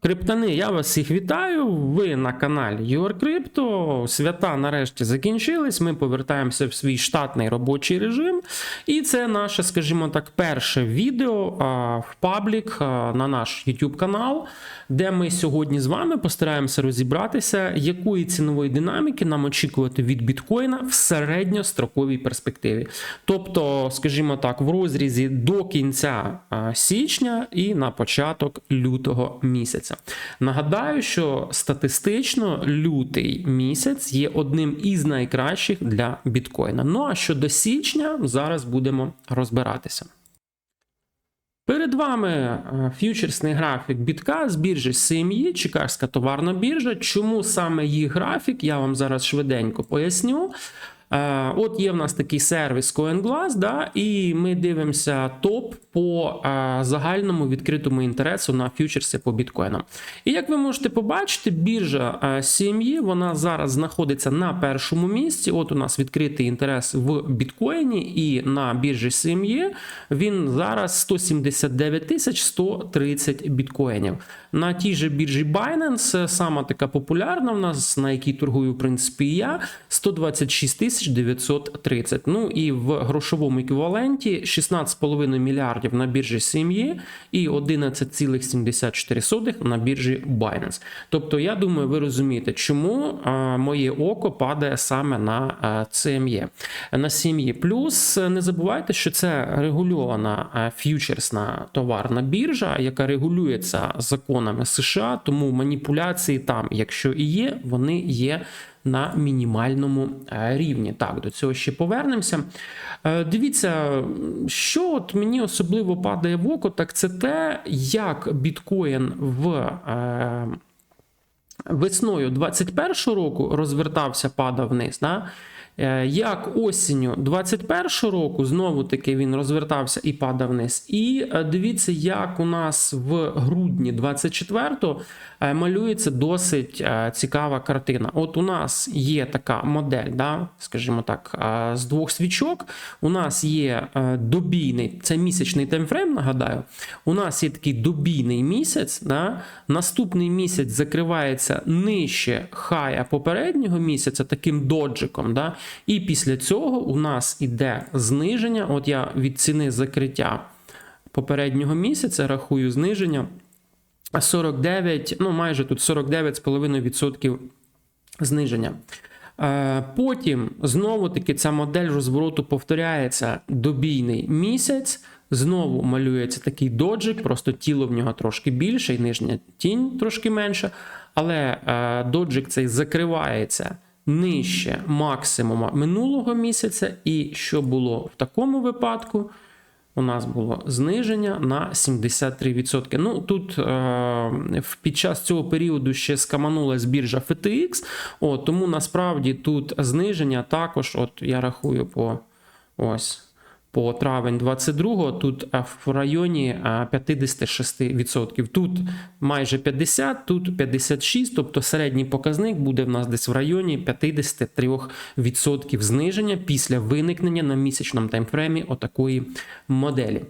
Криптани, я вас всіх вітаю. Ви на каналі YourCrypto. Свята нарешті закінчились. Ми повертаємося в свій штатний робочий режим. І це наше, скажімо так, перше відео а, в паблік а, на наш YouTube канал, де ми сьогодні з вами постараємося розібратися, якої цінової динаміки нам очікувати від біткоїна в середньостроковій перспективі. Тобто, скажімо так, в розрізі до кінця а, січня і на початок лютого місяця. Нагадаю, що статистично лютий місяць є одним із найкращих для біткоїна. Ну а щодо січня, зараз будемо розбиратися. Перед вами е, ф'ючерсний графік бітка з біржі CME, Чикагська товарна біржа. Чому саме їх графік? Я вам зараз швиденько поясню. Е, От є в нас такий сервіс CoinGlass, да, і ми дивимося топ по е, загальному відкритому інтересу на ф'ючерси по біткоїнам. І як ви можете побачити, біржа е, CME, вона зараз знаходиться на першому місці. От у нас відкритий інтерес в біткоїні, і на біржі CME він зараз 179 тисяч 130 біткоїнів. На тій же біржі Binance, сама така популярна в нас, на якій торгую, в принципі, я, 126 тисяч 930. Ну і в грошовому еквіваленті 16,5 мільярдів на біржі CME і 11,74 на біржі Binance. Тобто, я думаю, ви розумієте, чому моє око падає саме на CME. На CME. Плюс не забувайте, що це регульована ф'ючерсна товарна біржа, яка регулюється законами США, тому маніпуляції там, якщо і є, вони є на мінімальному е, рівні. Так, до цього ще повернемося. Е, Дивіться, що от мені особливо падає в око, так це те, як біткоін в. е, Весною 21 року розвертався, падав вниз. Да? Як осінню 21-го року знову таки він розвертався і падав вниз. І дивіться, як у нас в грудні 24-го е, малюється досить е, цікава картина. От у нас є така модель, да, скажімо так, е, з двох свічок. У нас є е, добійний, це місячний таймфрейм, нагадаю. У нас є такий добійний місяць. Да, наступний місяць закривається нижче хая попереднього місяця, таким доджиком. Да, і після цього у нас іде зниження. От я від ціни закриття попереднього місяця рахую зниження 49, ну майже тут 49,5% зниження. Е, Потім знову таки ця модель розвороту повторяється добійний місяць. Знову малюється такий доджик, просто тіло в нього трошки більше, і нижня тінь трошки менша. Але е, доджик цей закривається нижче максимума минулого місяця. І що було в такому випадку? У нас було зниження на 73%. Ну тут е, під час цього періоду ще скаманулась біржа FTX, от, тому насправді тут зниження також, от я рахую по ось. По травень 22 тут е, в районі е, 56%. Тут майже 50, тут 56, тобто середній показник буде в нас десь в районі 53% зниження після виникнення на місячному таймфреймі отакої моделі.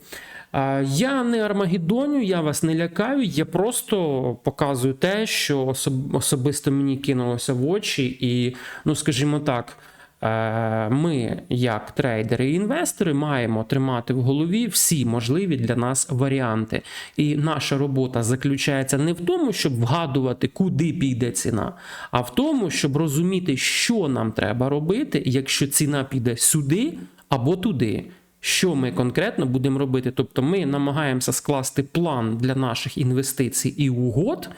Е, Я не Армагеддоню, я вас не лякаю. Я просто показую те, що особисто мені кинулося в очі, і, ну скажімо так. Е, Ми, як трейдери і інвестори, маємо тримати в голові всі можливі для нас варіанти. І наша робота заключається не в тому, щоб вгадувати, куди піде ціна, а в тому, щоб розуміти, що нам треба робити, якщо ціна піде сюди або туди. Що ми конкретно будемо робити? Тобто ми намагаємося скласти план для наших інвестицій і угод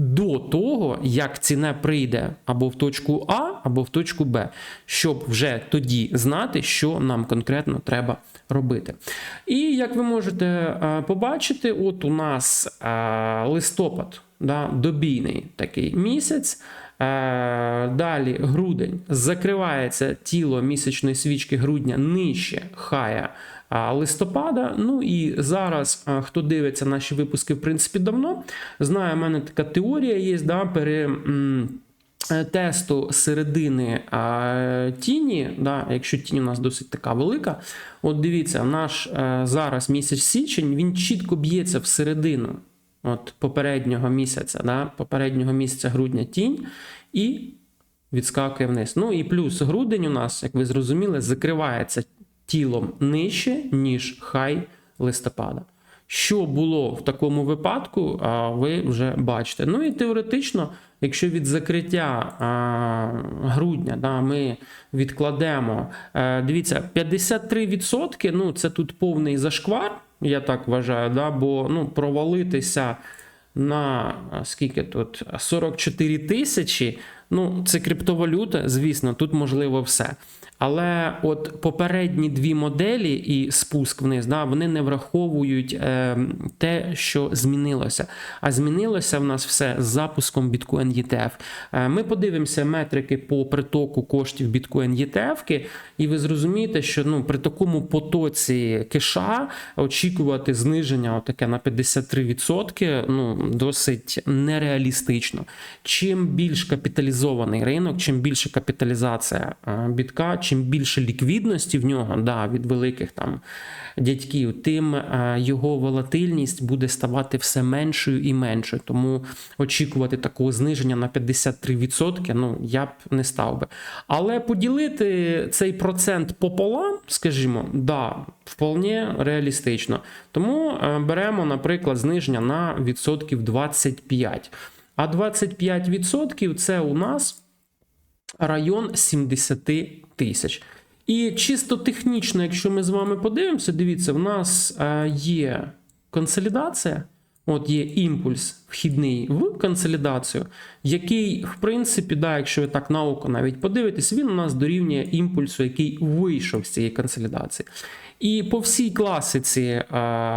до того, як ціна прийде або в точку А, або в точку Б, щоб вже тоді знати, що нам конкретно треба робити. І як ви можете е, побачити, от у нас е, листопад, да, добійний такий місяць. Е, Далі грудень закривається тіло місячної свічки грудня нижче хая листопада. Ну і зараз, хто дивиться наші випуски, в принципі, давно знає, в мене така теорія є, да, пере. е, Тесту середини а, тіні, да, якщо тінь у нас досить така велика, от дивіться, наш е, зараз місяць січень він чітко б'ється в середину от попереднього місяця, да, попереднього місяця грудня тінь і відскакує вниз. Ну і плюс грудень у нас, як ви зрозуміли, закривається тілом нижче, ніж хай листопада. Що було в такому випадку, ви вже бачите. Ну і теоретично, якщо від закриття грудня да, ми відкладемо, е, дивіться, 53%, ну це тут повний зашквар, я так вважаю, да, бо ну, провалитися на скільки тут 44 тисячі. Ну, це криптовалюта, звісно, тут можливо все. Але от попередні дві моделі і спуск вниз, да, вони не враховують е, те, що змінилося. А змінилося в нас все з запуском Bitcoin ETF. Е, ми подивимося метрики по притоку коштів Bitcoin ETF, і ви зрозумієте, що ну, при такому потоці кеша очікувати зниження отаке на 53% ну, досить нереалістично. Чим більш капіталізований ринок, чим більше капіталізація е, бітка, чим більше ліквідності в нього да, від великих там дядьків, тим е, його волатильність буде ставати все меншою і меншою. Тому очікувати такого зниження на 53% ну, я б не став би. Але поділити цей процент пополам, скажімо, да, вполне реалістично. Тому е, беремо, наприклад, зниження на відсотків 25%. А 25% це у нас район 70 тисяч. І чисто технічно, якщо ми з вами подивимося, дивіться, в нас е, є консолідація. От є імпульс вхідний в консолідацію, який, в принципі, да, якщо ви так на око навіть подивитесь, він у нас дорівнює імпульсу, який вийшов з цієї консолідації. І по всій класиці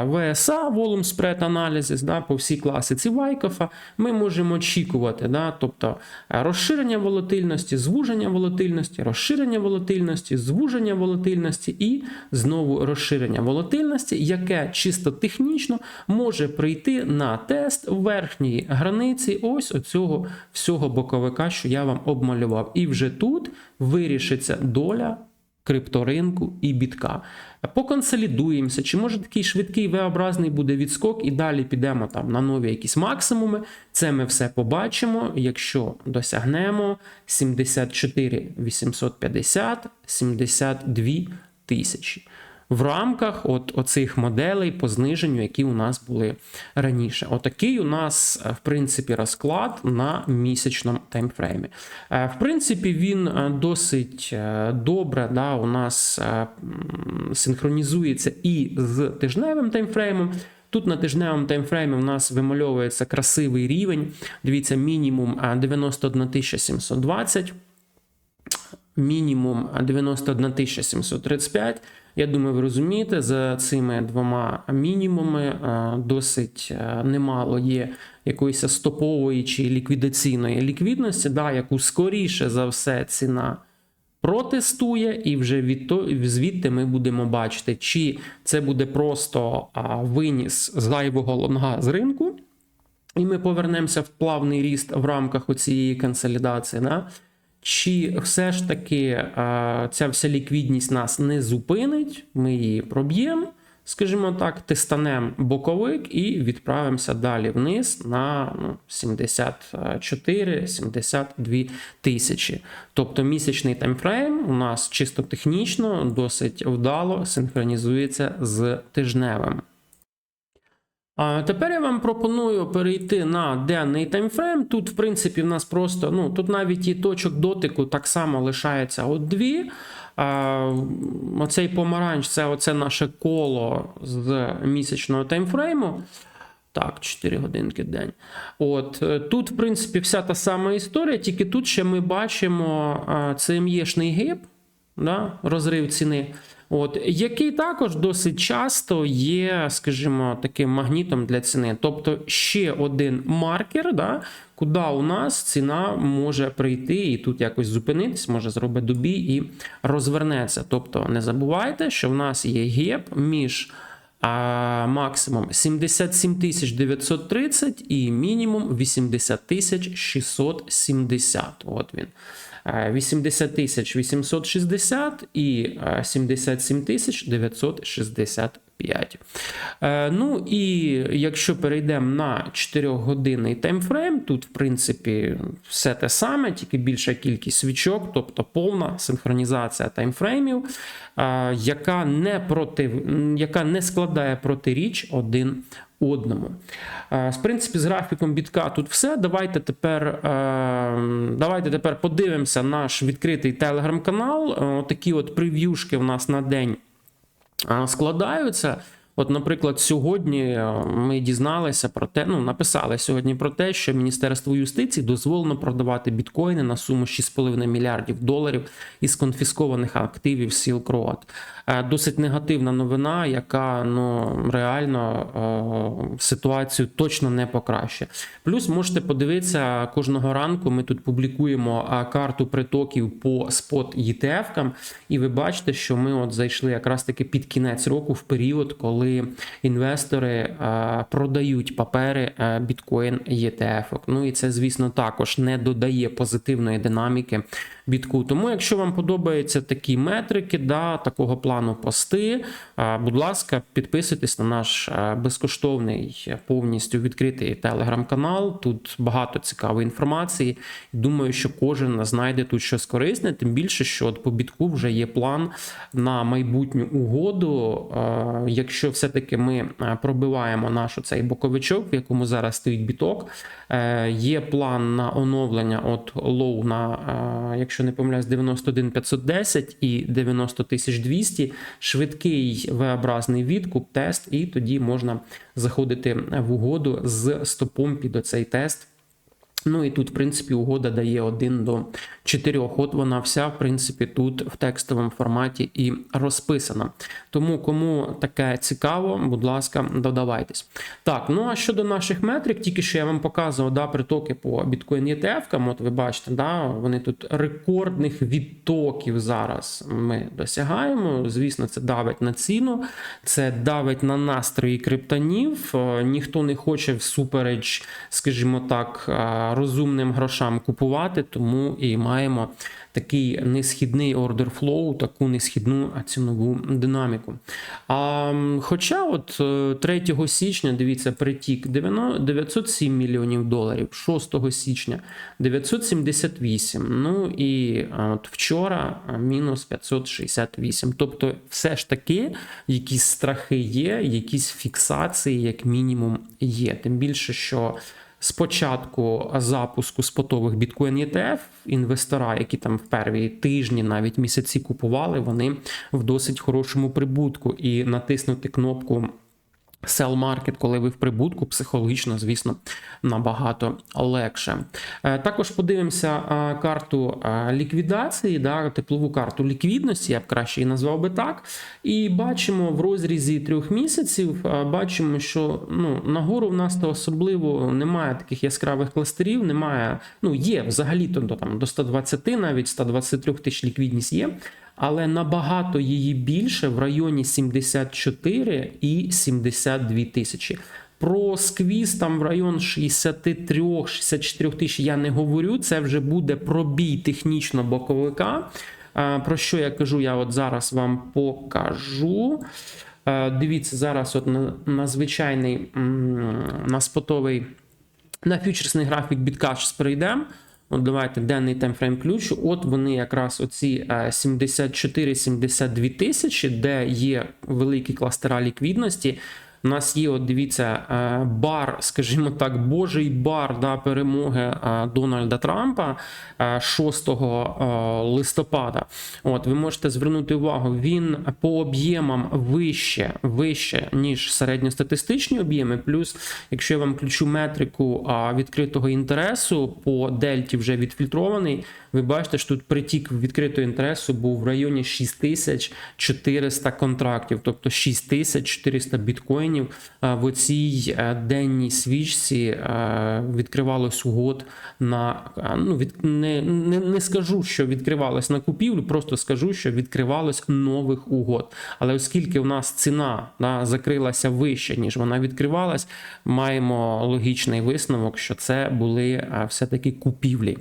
ВСА, Volume Spread Analysis, да, по всій класиці Вайкофа, ми можемо очікувати, да, тобто е, розширення волатильності, звуження волатильності, розширення волатильності, звуження волатильності і знову розширення волатильності, яке чисто технічно може прийти на тест верхньої границі ось оцього всього боковика, що я вам обмалював. І вже тут вирішиться доля крипторинку і бітка. Поконсолідуємося, чи може такий швидкий V-образний буде відскок, і далі підемо там на нові якісь максимуми. Це ми все побачимо, якщо досягнемо 74 850, 72 тисячі. В рамках от оцих моделей по зниженню, які у нас були раніше. Отакий у нас, в принципі, розклад на місячному таймфреймі. Е, В принципі, він е, досить е, добре да, у нас е, синхронізується і з тижневим таймфреймом. Тут на тижневому таймфреймі у нас вимальовується красивий рівень. Дивіться, мінімум е, 91 720 мінімум 91 735. Я думаю, ви розумієте, за цими двома мінімумами е, досить е, немало є якоїсь стопової чи ліквідаційної ліквідності, да, яку скоріше за все ціна протестує, і вже від то, звідти ми будемо бачити, чи це буде просто виніс зайвого лонга з ринку, і ми повернемося в плавний ріст в рамках оцієї консолідації. Да? Чи все ж таки а, ця вся ліквідність нас не зупинить, ми її проб'ємо, скажімо так, тистанемо боковик і відправимося далі вниз на ну, 74-72 тисячі. Тобто місячний таймфрейм у нас чисто технічно досить вдало синхронізується з тижневим. А тепер я вам пропоную перейти на денний таймфрейм. Тут, в принципі, в нас просто, ну, тут навіть і точок дотику так само лишається от дві. А, оцей помаранч це оце наше коло з місячного таймфрейму. Так, 4 годинки в день. От е, тут, в принципі, вся та сама історія, тільки тут ще ми бачимо а, CME-шний гип, да, розрив ціни. От, який також досить часто є, скажімо, таким магнітом для ціни. Тобто ще один маркер, да, куди у нас ціна може прийти і тут якось зупинитись, може зробити добій і розвернеться. Тобто не забувайте, що в нас є геп між а, максимум 77 930 і мінімум 80 670. От він. 80 тисяч 860 і 77 тисяч 965. 25. Е, Ну і якщо перейдемо на 4-годинний таймфрейм, тут, в принципі, все те саме, тільки більша кількість свічок, тобто повна синхронізація таймфреймів, е, яка не, проти, м, яка не складає протиріч один одному. Е, В принципі, з графіком бітка тут все. Давайте тепер, давайте тепер подивимося наш відкритий телеграм-канал. Такі от прев'юшки в нас на день складаються. От, наприклад, сьогодні е, ми дізналися про те, ну написали сьогодні про те, що Міністерство юстиції дозволено продавати біткоїни на суму 6,5 мільярдів доларів із конфіскованих активів Silk Road. Е, Досить негативна новина, яка ну реально е, ситуацію точно не покращує. Плюс можете подивитися кожного ранку. Ми тут публікуємо е, карту притоків по спот ETF-кам, і ви бачите, що ми от зайшли якраз таки під кінець року в період, коли інвестори продають папери біткоін ETF. Ну і це, звісно, також не додає позитивної динаміки бітку. Тому, якщо вам подобаються такі метрики, да, такого плану пости, е, будь ласка, підписуйтесь на наш безкоштовний е, повністю відкритий телеграм-канал. Тут багато цікавої інформації. Думаю, що кожен знайде тут щось корисне, тим більше, що от по бітку вже є план на майбутню угоду. Якщо все-таки ми е, пробиваємо наш цей боковичок, в якому зараз стоїть біток, е, є план на оновлення от лоу на, якщо не помиляюсь, 91510 і 90200, швидкий V-образний відкуп, тест, і тоді можна заходити в угоду з стопом під оцей тест. Ну і тут, в принципі, угода дає 1 до 4. От вона вся, в принципі, тут в текстовому форматі і розписана. Тому, кому таке цікаво, будь ласка, додавайтесь. Так, ну а щодо наших метрик, тільки що я вам показував да, притоки по біткоін ETF, от ви бачите, да, вони тут рекордних відтоків зараз ми досягаємо. Звісно, це давить на ціну, це давить на настрої криптонів. Е, Ніхто не хоче всупереч, скажімо так, е, розумним грошам купувати, тому і маємо такий несхідний ордер флоу, таку несхідну цінову динаміку. А, хоча от е, 3 січня, дивіться, притік 907 мільйонів доларів, 6 січня 978. Ну і е, от вчора е, мінус 568. Тобто, все ж таки, якісь страхи є, якісь фіксації, як мінімум, є. Тим більше, що спочатку запуску спотових біткоін ETF, інвестора, які там в перві тижні, навіть місяці купували, вони в досить хорошому прибутку. І натиснути кнопку. Sell market, коли ви в прибутку, психологічно, звісно, набагато легше. Е, Також подивимося е, карту е, ліквідації, да, теплову карту ліквідності, я б краще її назвав би так. І бачимо в розрізі трьох місяців, бачимо, що ну, нагору в нас то особливо немає таких яскравих кластерів, немає, ну є взагалі-то там, до 120, навіть 123 тисяч ліквідність є але набагато її більше в районі 74 і 72 тисячі. Про сквіз там в район 63-64 тисяч я не говорю. Це вже буде пробій технічно боковика. Про що я кажу? Я от зараз вам покажу. Дивіться, зараз от на, на звичайний на спотовий на фьючерсний графік біткаш перейдемо. От давайте денний таймфрейм ключ. От вони якраз оці 74-72 тисячі, де є великі кластера ліквідності. У нас є, от дивіться, е, бар, скажімо так, божий бар да, перемоги е, Дональда Трампа е, 6 листопада. От ви можете звернути увагу, він по об'ємам вище, вище, ніж середньостатистичні об'єми. Плюс, якщо я вам включу метрику відкритого інтересу по дельті вже відфільтрований. Ви бачите, що тут притік відкритого інтересу був в районі 6400 контрактів, тобто 6400 біткоїнів в оцій е, денній свічці е, відкривалось угод на ну від не, не, не скажу, що відкривалось на купівлю, просто скажу, що відкривалось нових угод. Але оскільки у нас ціна да, закрилася вище, ніж вона відкривалась, маємо логічний висновок, що це були е, все-таки купівлі.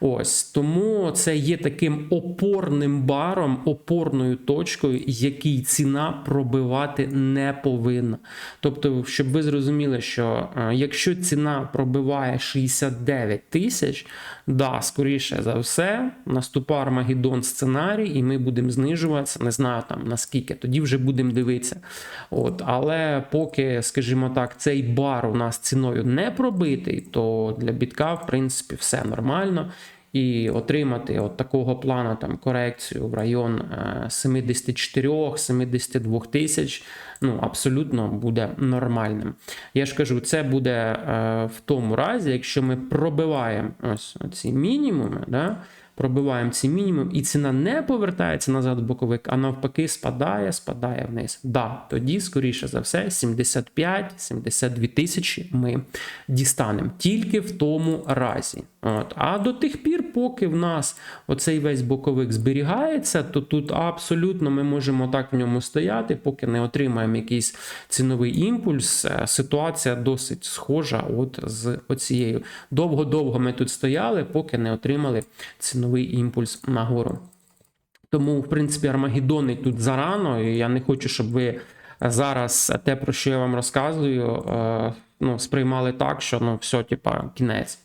Ось тому це є таким опорним баром, опорною точкою, який ціна пробивати не повинна. Тобто, щоб ви зрозуміли, що е, якщо ціна пробиває 69 тисяч, да, скоріше за все, наступає Армагеддон сценарій, і ми будемо знижуватися, не знаю там наскільки, тоді вже будемо дивитися. От, але поки, скажімо так, цей бар у нас ціною не пробитий, то для бітка, в принципі, все нормально. І отримати от такого плану там корекцію в район е, 74-72 тисяч, ну абсолютно буде нормальним. Я ж кажу, це буде е, в тому разі, якщо ми пробиваємо ось ці мінімуми, да, пробиваємо ці мінімум, і ціна не повертається назад в боковик, а навпаки, спадає, спадає вниз. Да, тоді, скоріше за все, 75-72 тисячі ми дістанемо тільки в тому разі. От. А до тих пір, поки в нас оцей весь боковик зберігається, то тут абсолютно ми можемо так в ньому стояти, поки не отримаємо якийсь ціновий імпульс. Е, Ситуація досить схожа от з оцією. Довго-довго ми тут стояли, поки не отримали ціновий імпульс нагору. Тому, в принципі, Армагеддони тут зарано, і я не хочу, щоб ви зараз те, про що я вам розказую, е, ну, сприймали так, що ну, все, типа, кінець.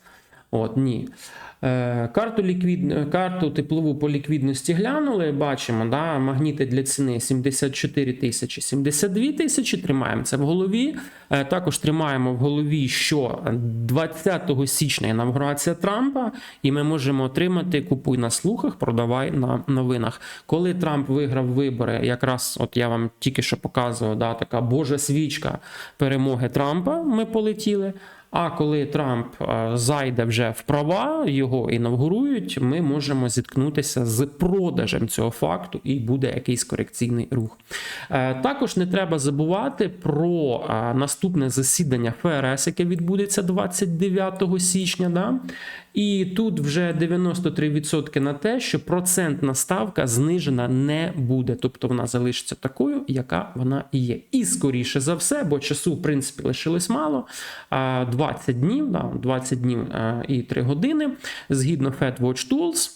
От, ні. Е, Карту, ліквід... карту теплову по ліквідності глянули, бачимо, да, магніти для ціни 74 тисячі, 72 тисячі, тримаємо це в голові. Е, Також тримаємо в голові, що 20 січня інавгурація Трампа, і ми можемо отримати купуй на слухах, продавай на новинах. Коли Трамп виграв вибори, якраз от я вам тільки що показував, да, така божа свічка перемоги Трампа, ми полетіли. А коли Трамп е, зайде вже в права, його інавгурують, ми можемо зіткнутися з продажем цього факту, і буде якийсь корекційний рух. Е, Також не треба забувати про е, наступне засідання ФРС, яке відбудеться 29 січня. Да? І тут вже 93% на те, що процентна ставка знижена не буде, тобто вона залишиться такою, яка вона є. І скоріше за все, бо часу, в принципі, лишилось мало. 20 днів, да, 20 днів е, і 3 години, згідно FedWatch Tools.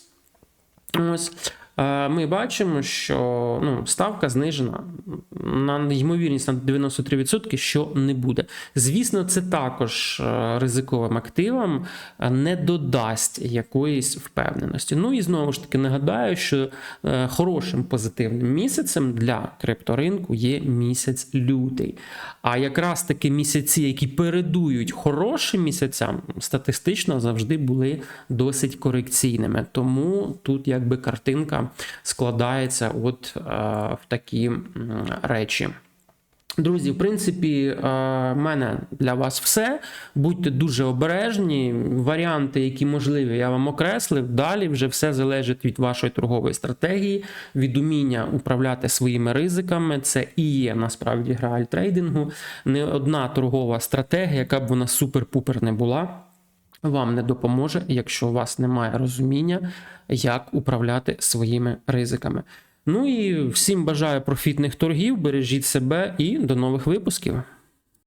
Ось. Е, Ми бачимо, що ну, ставка знижена на ймовірність на 93%, що не буде. Звісно, це також е, ризиковим активам е, не додасть якоїсь впевненості. Ну і знову ж таки нагадаю, що хорошим позитивним місяцем для крипторинку є місяць лютий. А якраз таки місяці, які передують хорошим місяцям, статистично завжди були досить корекційними. Тому тут якби картинка складається от е, в такі речі. Друзі, в принципі, е, в мене для вас все. Будьте дуже обережні. Варіанти, які можливі, я вам окреслив. Далі вже все залежить від вашої торгової стратегії, від уміння управляти своїми ризиками. Це і є насправді грааль трейдингу. Не одна торгова стратегія, яка б вона супер-пупер не була. Вам не допоможе, якщо у вас немає розуміння, як управляти своїми ризиками. Ну і всім бажаю профітних торгів, бережіть себе і до нових випусків.